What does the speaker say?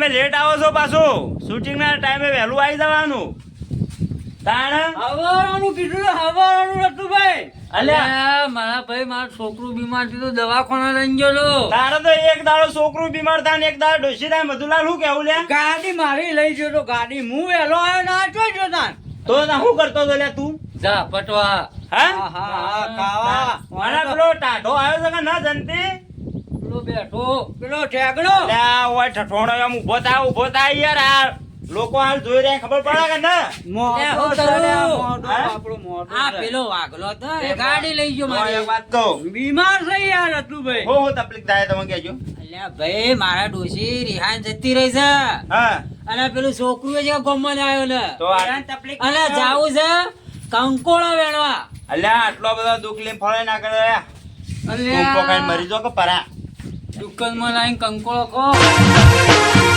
પાછું. શૂટિંગ ના ટાઈમે વહેલું આવી જવાનું. તાણ? હવારનું કીધું ભાઈ અલ્યા. મારા ભાઈ મારું છોકરું બીમાર થયું દવાખાના ગયો તો. તારે તો એક દાડો છોકરું બીમાર થાય ને એક દાડો ડોશી થાય મધુલાલ શું કેવું લે? ગાડી મારી લઈ ગયો તો ગાડી. હું વહેલો આવ્યો ના ચોઈ ગયો તાન તો શું કરતો લે તું? જા પટવા. હા? હા હા પેલો ટાઢો આવ્યો છે કે ના જનતી? પેલો બેઠો. પેલો ઠેકડો. લે ઓય ઠઠોણો એમ ઊભો થાય ઊભો થાય યાર આ લોકો હાલ જોઈ રહ્યા ખબર પડે કે ના? મોઢો લે, હું છે લે, કરું? મોઢો હા? આપણું મોઢો આ પેલો વાગલો તો ગાડી લઈ ગયો ઓય એક વાત કહું. બીમાર થઈ યાર હતું ભાઈ હો હો તકલીફ થાય તમે કહેજો. અલ્યા ભાઈ મારા ડોશી રિહાન જતી રહી છે. હા. અને પેલું છોકરું છે ગમમાં આવ્યો ને. તો તકલીફ અને જાવું છે? કંકોળો વેણવા. અલ્યા આટલો બધો દુઃખ લઈને ફળે ના કરે. તું મરી જો કે પરા? દુકાનમાં લાઈન કંકોળો કો